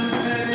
Amen.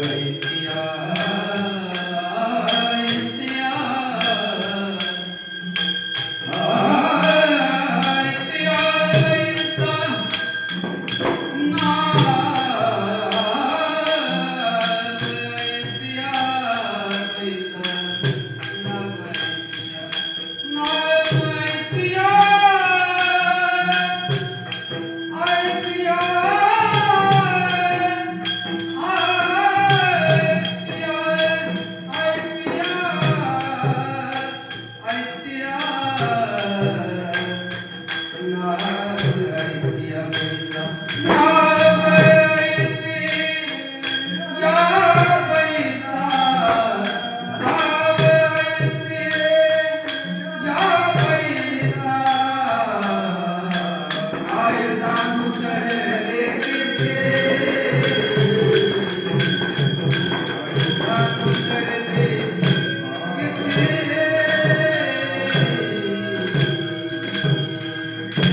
Gracias. மக்களே